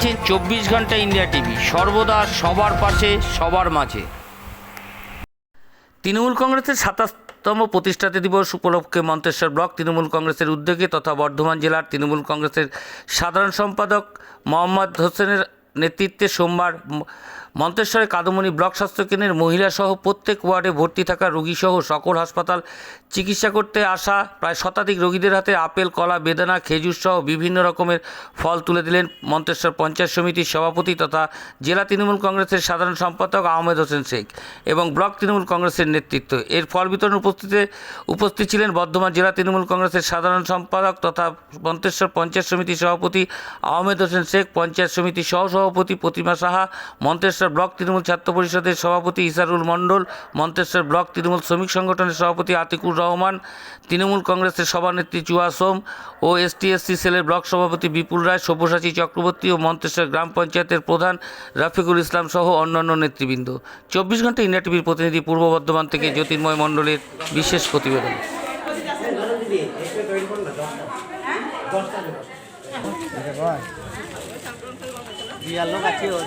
দেখছেন চব্বিশ ঘণ্টা ইন্ডিয়া টিভি। সর্বদা সবার পাশে, সবার মাঝে। তৃণমূল কংগ্রেসের সাতাশতম প্রতিষ্ঠাতা দিবস উপলক্ষে মন্তেশ্বর ব্লক তৃণমূল কংগ্রেসের উদ্যোগে তথা বর্ধমান জেলার তৃণমূল কংগ্রেসের সাধারণ সম্পাদক মোহাম্মদ হোসেনের নেতৃত্বে সোমবার ম- মন্তেশ্বরে কাদমণি ব্লক স্বাস্থ্যকেন্দ্রের মহিলাসহ প্রত্যেক ওয়ার্ডে ভর্তি থাকা রোগীসহ সকল হাসপাতাল চিকিৎসা করতে আসা প্রায় শতাধিক রোগীদের হাতে আপেল, কলা, বেদানা, খেজুর সহ বিভিন্ন রকমের ফল তুলে দিলেন মন্তেশ্বর পঞ্চায়েত সমিতির সভাপতি তথা জেলা তৃণমূল কংগ্রেসের সাধারণ সম্পাদক আহমেদ হোসেন শেখ এবং ব্লক তৃণমূল কংগ্রেসের নেতৃত্ব। এর ফল বিতরণ উপস্থিতে, উপস্থিত ছিলেন বর্ধমান জেলা তৃণমূল কংগ্রেসের সাধারণ সম্পাদক তথা মন্তেশ্বর পঞ্চায়েত সমিতির সভাপতি আহমেদ হোসেন শেখ, পঞ্চায়েত সমিতির সহসভাপতি প্রতিমা সাহা, মন্তেশ্বর ব্লক তৃণমূল ছাত্র পরিষদের সভাপতি ইসারুল মণ্ডল, মন্তেশ্বর ব্লক তৃণমূল শ্রমিক সংগঠনের সভাপতি আতিকুর রহমান, তৃণমূল কংগ্রেসের সভানেত্রী চুয়া সোম ও এসটিএসসি সেলের ব্লক সভাপতি বিপুল রায়, সব্যসাচী চক্রবর্তী ও মন্তেশ্বর গ্রাম পঞ্চায়েতের প্রধান রাফিকুল ইসলাম সহ অন্যান্য নেতৃবৃন্দ। চব্বিশ ঘণ্টা ইন্ডিয়া টিভির প্রতিনিধি পূর্ব বর্ধমান থেকে জ্যোতির্ময় মণ্ডলের বিশেষ প্রতিবেদন। বিয়ার লোক আছে ওর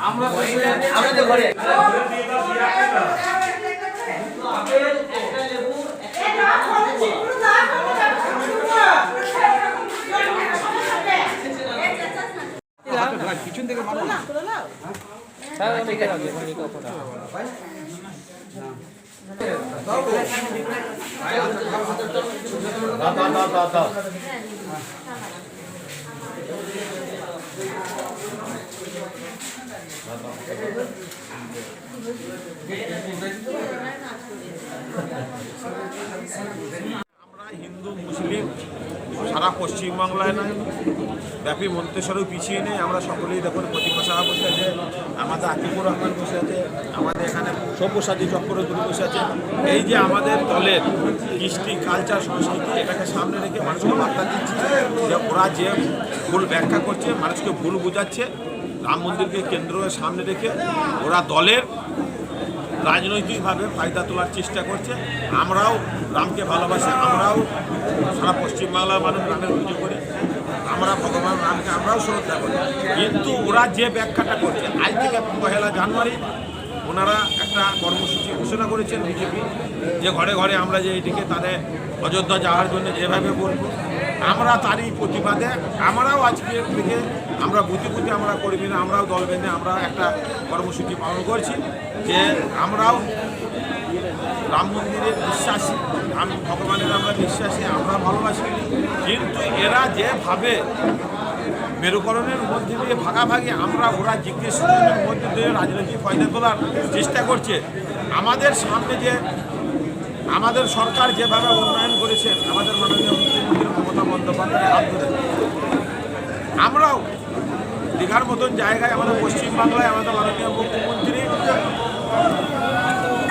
আমরা হিন্দু, মুসলিম, সারা পশ্চিমবাংলায় না ব্যাপী মন্তেশ্বরেও পিছিয়ে নেই। আমরা সকলেই দেখুন সাহা বসে আছে, আমাদের আকিবুর রহমান বসে আছে, আমাদের এখানে সব্যসাচী চক্রবর্তী বসে আছে। এই যে আমাদের দলের কৃষ্টি, কালচার, সংস্কৃতি, এটাকে সামনে রেখে মানুষকে বার্তা দিচ্ছে যে ওরা যে ভুল ব্যাখ্যা করছে, মানুষকে ভুল বোঝাচ্ছে রাম মন্দিরকে কেন্দ্র সামনে রেখে ওরা দলের রাজনৈতিকভাবে ফায়দা তোলার চেষ্টা করছে। আমরাও রামকে ভালোবাসি, আমরাও সারা পশ্চিমবাংলার মানুষ রামের পুজো করি। আমরা ভগবান রামকে আমরাও শ্রদ্ধা করি। কিন্তু ওরা যে ব্যাখ্যাটা করছে, আজ থেকে পহেলা জানুয়ারি ওনারা একটা কর্মসূচি ঘোষণা করেছেন বিজেপি। যে ঘরে ঘরে আমরা যে এটিকে তাদের অযোধ্যা যাওয়ার জন্য যেভাবে বলব, আমরা তারই প্রতিবাদে, আমরাও আজকে থেকে আমরা বুঝে বুঝে আমরা কর্মী না আমরাও দল বেঁধে আমরা একটা কর্মসূচি পালন করছি যে আমরাও রাম মন্দিরে বিশ্বাসী আমি ভগবানের আমরা বিশ্বাসী, আমরা ভালোবাসি। কিন্তু এরা যেভাবে মেরুকরণের মধ্যে দিয়ে ভাগাভাগি, আমরা ওরা জিজ্ঞেস মধ্যে দিয়ে রাজনৈতিক ফায়দা তোলার চেষ্টা করছে। আমাদের সামনে যে আমাদের সরকার যেভাবে উন্নয়ন করেছেন আমাদের মাননীয় মুখ্যমন্ত্রী মমতা বন্দ্যোপাধ্যায় হাত ধরে, আমরাও দীঘার মতন জায়গায় আমাদের পশ্চিমবাংলায় আমাদের মাননীয় মুখ্যমন্ত্রী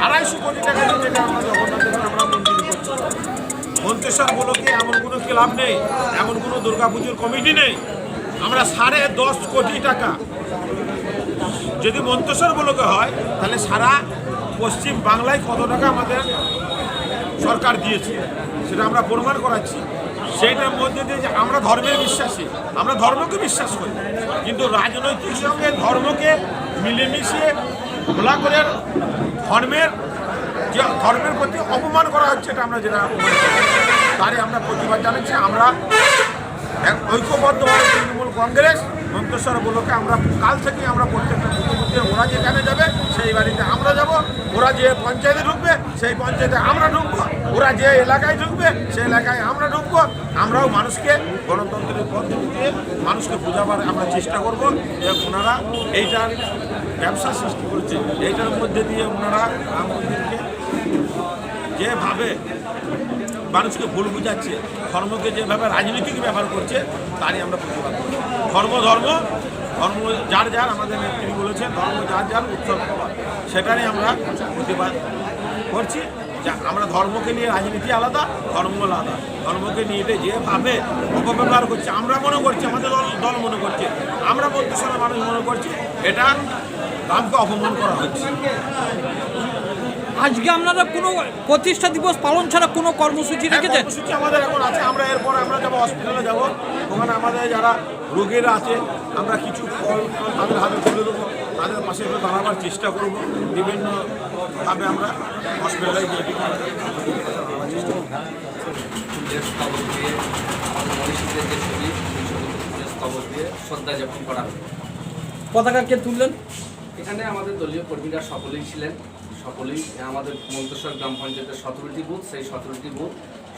আড়াইশো কোটি টাকা দিয়ে আমরা জগন্নাথ দেবের আমরা মন্দির করছি। এমন কোনো ক্লাব নেই, এমন কোনো দুর্গাপুজোর কমিটি নেই। আমরা সাড়ে দশ কোটি টাকা। যদি মন্তেশ্বর বলোকে হয়, তাহলে সারা পশ্চিম বাংলায় কত টাকা আমাদের সরকার দিয়েছে, সেটা আমরা প্রমাণ করাচ্ছি। সেইটার মধ্যে দিয়ে যে আমরা ধর্মের বিশ্বাসী। আমরা ধর্মকে বিশ্বাস করি। কিন্তু রাজনৈতিক সঙ্গে ধর্মকে মিলেমিশিয়ে খোলা করে ধর্মের যে ধর্মের প্রতি অপমান করা হচ্ছে এটা আমরা যেটা তারই আমরা প্রতিবাদ জানাচ্ছি। আমরা ঐক্যবদ্ধভাবে কংগ্রেস, মন্তেশ্বর বলোকে আমরা কাল থেকে আমরা প্রত্যেকটা বুথে ওরা যেখানে যাবে সেই বাড়িতে আমরা যাব। ওরা যে পঞ্চায়েতে ঢুকবে, সেই পঞ্চায়েতে আমরা ঢুকবো। ওরা যে এলাকায় ঢুকবে, সেই এলাকায় আমরা ঢুকবো। আমরাও মানুষকে, গণতন্ত্রের পদ্ধতিতে মানুষকে বোঝাবার আমরা চেষ্টা করব যে ওনারা এইটার ব্যবসা সৃষ্টি করছে। এইটার মধ্যে দিয়ে ওনারা রাম মন্দিরকে যেভাবে মানুষকে ভুল বুঝাচ্ছে, ধর্মকে যেভাবে রাজনৈতিক ব্যবহার করছে, তারই আমরা প্রতিবাদ করছি। ধর্ম ধর্ম ধর্ম যার যার, আমাদের নেত্রী বলেছে ধর্ম যার যার, উৎসব সেটারই আমরা প্রতিবাদ করছি। যা, আমরা ধর্মকে নিয়ে রাজনীতি আলাদা, ধর্ম আলাদা। ধর্মকে নিয়ে যেভাবে অপব্যবহার করছে, আমরা মনে করছি, আমাদের দল দল মনে করছে, আমরা মধ্যসারা মানুষ মনে করছি, এটা রামকে অপমান করা হচ্ছে। আজকে আপনারা কোনো প্রতিষ্ঠা দিবস পালন ছাড়া কোনো কর্মসূচি হ্যাঁ, রেখেছেন? কর্মসূচি আমাদের এখন আছে। আমরা এরপর আমরা যাব হসপিটালে যাব। ওখানে আমাদের যারা রোগীরা আছে আমরা কিছু ফল তাদের হাতে তুলে দেবো। তাদের পাশে একটু দাঁড়াবার চেষ্টা করব। বিভিন্নভাবে আমরা হসপিটালে গিয়ে স্তবক দিয়ে আমাদের মনীষীদের যে ছবি সেই ছবি স্তবক দিয়ে শ্রদ্ধা জ্ঞাপন করা পতাকা কে তুললেন? এখানে আমাদের দলীয় কর্মীরা সকলেই ছিলেন। সকলেই আমাদের মন্তেশ্বর গ্রাম পঞ্চায়েতের সতেরোটি বুথ সেই সতেরোটি বুথ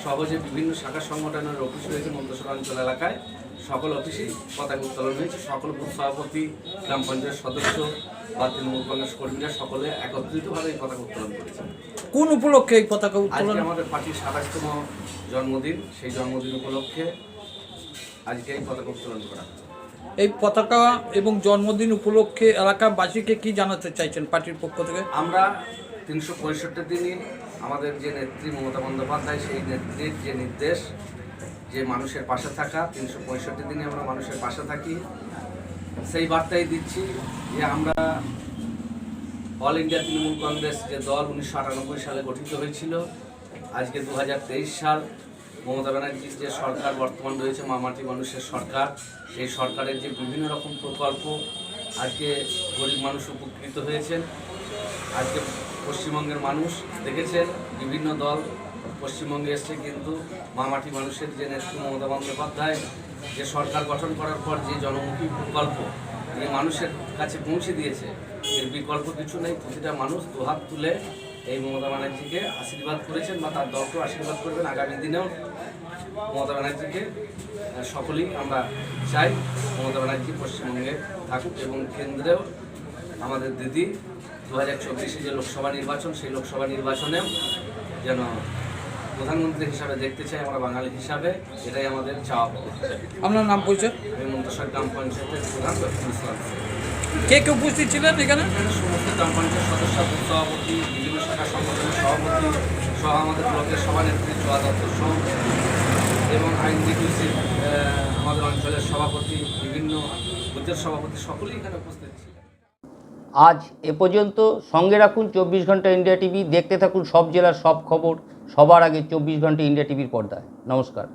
সহজে বিভিন্ন শাখা সংগঠনের অফিস রয়েছে মন্তেশ্বর অঞ্চল এলাকায়। সকল অফিসেই পতাকা উত্তোলন হয়েছে। সকল বুথ সভাপতি গ্রাম পঞ্চায়েত সদস্য বা তৃণমূল কংগ্রেস কর্মীরা সকলে একত্রিতভাবে এই পতাকা উত্তোলন করেছে কোন উপলক্ষে এই পতাকা উত্তোলন? আমাদের পার্টির সাতাশতম জন্মদিন সেই জন্মদিন উপলক্ষে আজকে এই পতাকা উত্তোলন করা। এই পতাকা এবং জন্মদিন উপলক্ষে এলাকাবাসীকে কি জানাতে চাইছেন পার্টির পক্ষ থেকে? আমরা তিনশো পঁয়ষট্টি দিনই আমাদের যে নেত্রী মমতা বন্দ্যোপাধ্যায়, সেই নেত্রীর যে নির্দেশ, যে মানুষের পাশে থাকা, তিনশো পঁয়ষট্টি দিনে আমরা মানুষের পাশে থাকি। সেই বার্তাই দিচ্ছি যে আমরা অল ইন্ডিয়া তৃণমূল কংগ্রেস যে দল উনিশশো আটানব্বই সালে গঠিত হয়েছিল, আজকে দু হাজার তেইশ সাল মমতা ব্যানার্জির যে সরকার বর্তমান রয়েছে, মামাটি মানুষের সরকার, সেই সরকারের যে বিভিন্ন রকম প্রকল্প আজকে গরিব মানুষ উপকৃত হয়েছেন, আজকে পশ্চিমবঙ্গের মানুষ দেখেছেন, বিভিন্ন দল পশ্চিমবঙ্গে এসছে, কিন্তু মামাটি মানুষের যে নেত্রী মমতা বন্দ্যোপাধ্যায়, যে সরকার গঠন করার পর যে জনমুখী প্রকল্প যে মানুষের কাছে পৌঁছে দিয়েছে। এর বিকল্প কিছু নেই, প্রতিটা মানুষ দুহাত তুলে এই মমতা ব্যানার্জিকে আশীর্বাদ করেছেন বা তার দলকেও আশীর্বাদ করবেন আগামী দিনেও মমতা ব্যানার্জিকে সকলেই আমরা চাই মমতা ব্যানার্জি পশ্চিমবঙ্গে থাকুক এবং কেন্দ্রেও আমাদের দিদি দু হাজার চব্বিশে যে লোকসভা নির্বাচন সেই লোকসভা নির্বাচনেও যেন প্রধানমন্ত্রী হিসাবে দেখতে চাই আমরা বাঙালি হিসাবে এটাই আমাদের চাওয়া। আপনার নাম পরিচয়? আমি মন্তেশ্বর গ্রাম পঞ্চায়েতের প্রধান ইসলাম কে কে উপস্থিত ছিলেন এখানে? সমস্ত গ্রাম পঞ্চায়েত সদস্য সভাপতি সভাপতি সহ আমাদের ব্লকের সভানেত্রী জোয়া দত্ত সোম এবং আইনজীবী আমাদের অঞ্চলের সভাপতি, বিভিন্ন বুথের সভাপতি সকলেই এখানে উপস্থিত ছিলেন। আজ এ পর্যন্ত সঙ্গে রাখুন চব্বিশ ঘণ্টা ইন্ডিয়া টিভি, দেখতে থাকুন সব জেলার সব খবর, সবার আগে চব্বিশ ঘণ্টা ইন্ডিয়া টিভির পর্দায়। নমস্কার।